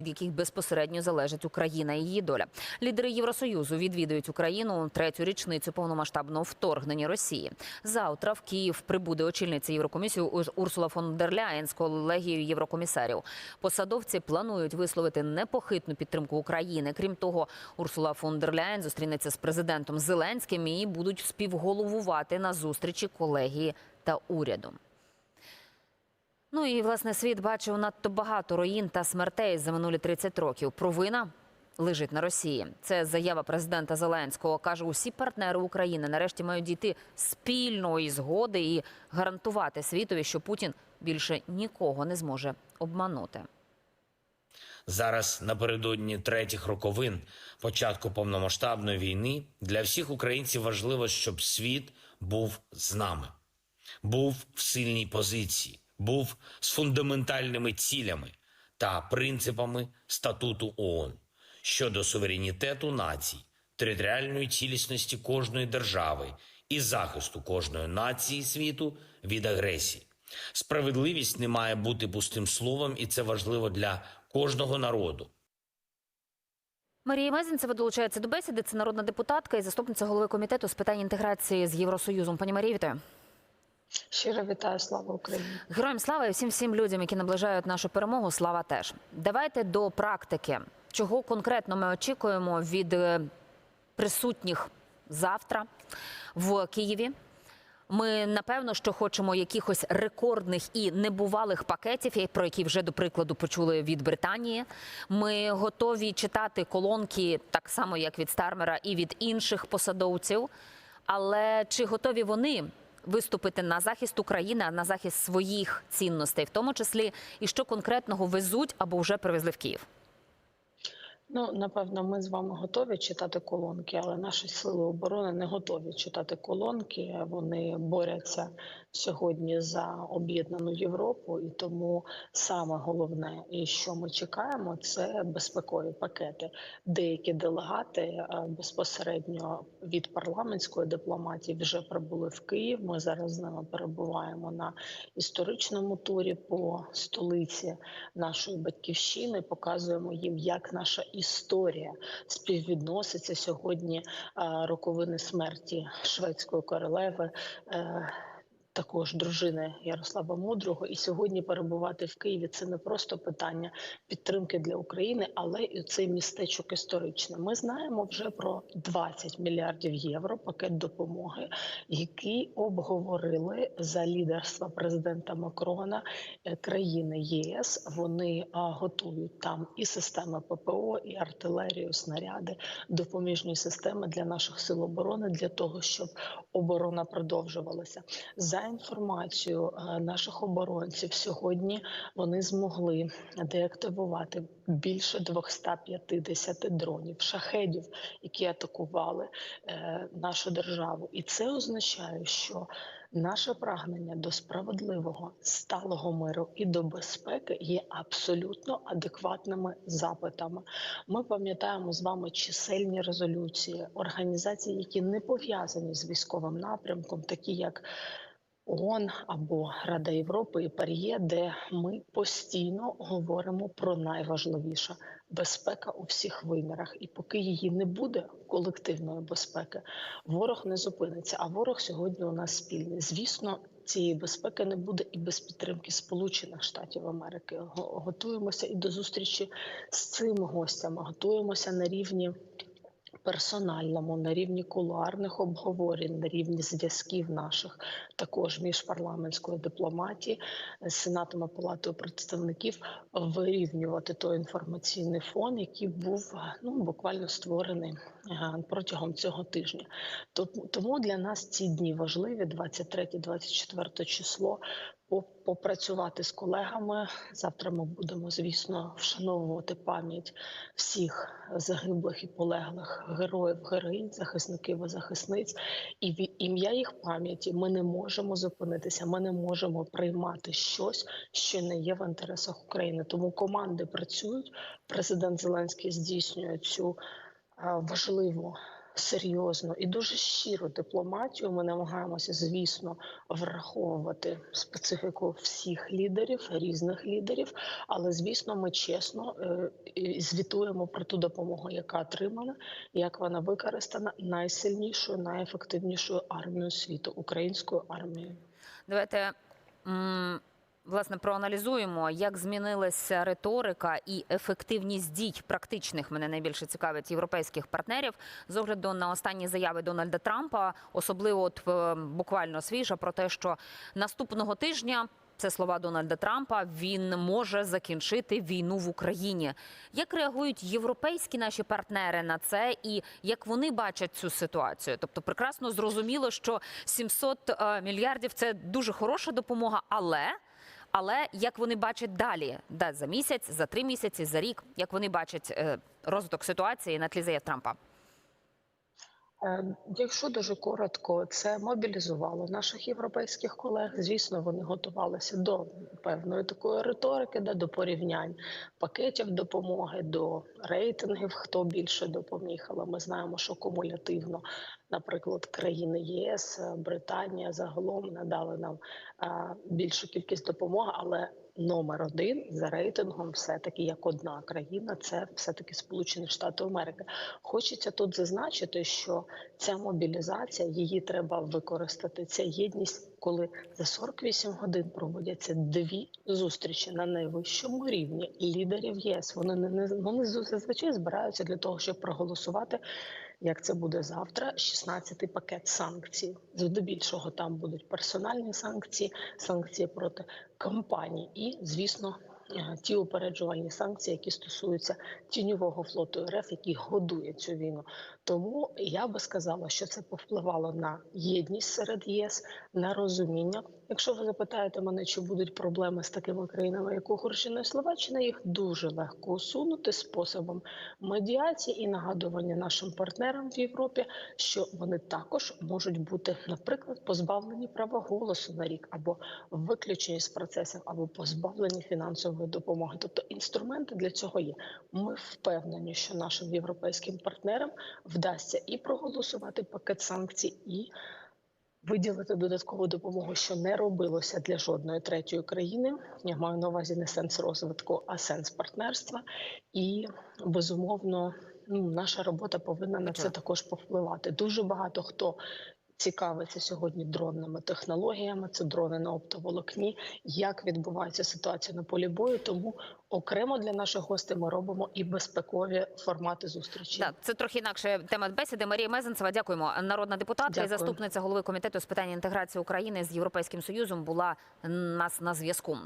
від яких безпосередньо залежить Україна і її доля. Лідери Євросоюзу відвідують Україну третю річницю повномасштабного вторгнення Росії. Завтра в Київ прибуде очільниця Єврокомісії Ур- Урсула фон дер Ляєн з колегією єврокомісарів. Посадовці планують висловити непохитну підтримку України. Крім того, Урсула фон дер Ляєн зустрінеться з президентом Зеленським і будуть співголовувати на зустрічі колегії та уряду. Ну і власне світ бачив надто багато руїн та смертей за минулі 30 років. Провина лежить на Росії. Це заява президента Зеленського. каже, усі партнери України нарешті мають дійти спільної згоди і гарантувати світові, що Путін більше нікого не зможе обманути. Зараз напередодні третіх роковин початку повномасштабної війни для всіх українців важливо, щоб світ був з нами, був в сильній позиції, був з фундаментальними цілями та принципами статуту ООН щодо суверенітету націй, територіальної цілісності кожної держави і захисту кожної нації світу від агресії. Справедливість не має бути пустим словом, і це важливо для кожного народу. Марія Мезенцева долучається до бесіди. Це народна депутатка і заступниця голови комітету з питань інтеграції з Євросоюзом. Пані Марія, вітаю. Щиро вітаю, слава Україні. Героям слава і всім всім людям, які наближають нашу перемогу. Слава теж. Давайте до практики. Чого конкретно ми очікуємо від е, присутніх завтра в Києві? Ми напевно що хочемо якихось рекордних і небувалих пакетів, про які вже до прикладу почули від Британії. Ми готові читати колонки так само, як від Стармера і від інших посадовців. Але чи готові вони виступити на захист України, а на захист своїх цінностей, в тому числі і що конкретного везуть або вже привезли в Київ? Ну напевно, ми з вами готові читати колонки, але наші сили оборони не готові читати колонки. Вони борються сьогодні за об'єднану Європу, і тому саме головне, і що ми чекаємо, це безпекові пакети. Деякі делегати е, безпосередньо від парламентської дипломатії вже прибули в Київ. Ми зараз з ними перебуваємо на історичному турі по столиці нашої батьківщини. Показуємо їм, як наша історія співвідноситься сьогодні е, роковини смерті шведської королеви. Також дружини Ярослава Мудрого, і сьогодні перебувати в Києві це не просто питання підтримки для України, але і цей містечок історичне. Ми знаємо вже про 20 мільярдів євро пакет допомоги, який обговорили за лідерства президента Макрона е, країни ЄС. Вони готують там і системи ППО, і артилерію, снаряди, допоміжні системи для наших сил оборони для того, щоб оборона продовжувалася. За інформацією е, наших оборонців, сьогодні вони змогли деактивувати більше 250 дронів, шахедів, які атакували е, нашу державу, і це означає, що Наше прагнення до справедливого сталого миру і до безпеки є абсолютно адекватними запитами. Ми пам'ятаємо з вами чисельні резолюції організацій, які не пов'язані з військовим напрямком, такі як ООН або Рада Європи і Пар'є, де ми постійно говоримо про найважливіше безпека у всіх вимірах. І поки її не буде колективної безпеки, ворог не зупиниться. А ворог сьогодні у нас спільний. Звісно, цієї безпеки не буде і без підтримки Сполучених Штатів Америки. Готуємося і до зустрічі з цими гостями. Готуємося на рівні персональному, на рівні кулуарних обговорень, на рівні зв'язків наших, також між парламентською дипломатією, з сенатом і палатою представників, вирівнювати той інформаційний фон, який був ну буквально створений е, протягом цього тижня. Тому для нас ці дні важливі: 23-24 число. По- Попрацювати з колегами завтра. Ми будемо, звісно, вшановувати пам'ять всіх загиблих і полеглих героїв, героїнь, захисників і захисниць. І в ім'я їх пам'яті ми не можемо зупинитися. Ми не можемо приймати щось, що не є в інтересах України. Тому команди працюють. Президент Зеленський здійснює цю важливу серйозну і дуже щиру дипломатію. Ми намагаємося, звісно, враховувати специфіку всіх лідерів, різних лідерів. Але звісно, ми чесно е, звітуємо про ту допомогу, яка отримана, як вона використана найсильнішою, найефективнішою армією світу українською армією. Давайте власне проаналізуємо, як змінилася риторика і ефективність дій практичних. Мене найбільше цікавить європейських партнерів з огляду на останні заяви Дональда Трампа, особливо от е, буквально свіжа про те, що наступного тижня. Це слова Дональда Трампа. Він може закінчити війну в Україні. Як реагують європейські наші партнери на це, і як вони бачать цю ситуацію? Тобто, прекрасно зрозуміло, що 700 е, мільярдів це дуже хороша допомога, але але як вони бачать далі, да, за місяць, за три місяці, за рік, як вони бачать е, розвиток ситуації на тлі заяв Трампа? Е, Якщо дуже коротко, це мобілізувало наших європейських колег. Звісно, вони готувалися до певної такої риторики, да, до порівнянь пакетів допомоги, до рейтингів, хто більше допоміг. Але ми знаємо, що кумулятивно, наприклад, країни ЄС, Британія загалом надали нам е, більшу кількість допомоги, але номер один за рейтингом, все таки як одна країна, це все таки Сполучені Штати Америки. Хочеться тут зазначити, що ця мобілізація її треба використати. Ця єдність, коли за 48 годин проводяться дві зустрічі на найвищому рівні лідерів ЄС. Вони не, вони зазвичай збираються для того, щоб проголосувати. Як це буде завтра? 16-й пакет санкцій. Здебільшого там будуть персональні санкції, санкції проти компаній, і звісно, е, ті упереджувальні санкції, які стосуються тіньового флоту РФ, який годує цю війну. Тому я би сказала, що це повпливало на єдність серед ЄС, на розуміння. Якщо ви запитаєте мене, чи будуть проблеми з такими країнами, як Угорщина і Словаччина, їх дуже легко усунути способом медіації і нагадування нашим партнерам в Європі, що вони також можуть бути, наприклад, позбавлені права голосу на рік, або виключені з процесів, або позбавлені фінансової допомоги. Тобто інструменти для цього є. Ми впевнені, що нашим європейським партнерам вдасться і проголосувати пакет санкцій, і виділити додаткову допомогу, що не робилося для жодної третьої країни. Я маю на увазі не сенс розвитку, а сенс партнерства. І безумовно, ну, наша робота повинна на це також повпливати. Дуже багато хто. Цікавиться сьогодні дронними технологіями, це дрони на оптоволокні. Як відбувається ситуація на полі бою? Тому окремо для наших гостей ми робимо і безпекові формати зустрічі. Так, це трохи інакше тема бесіди. Марія Мезенцева, дякуємо. Народна депутатка і заступниця голови комітету з питань інтеграції України з Європейським Союзом була нас на зв'язку.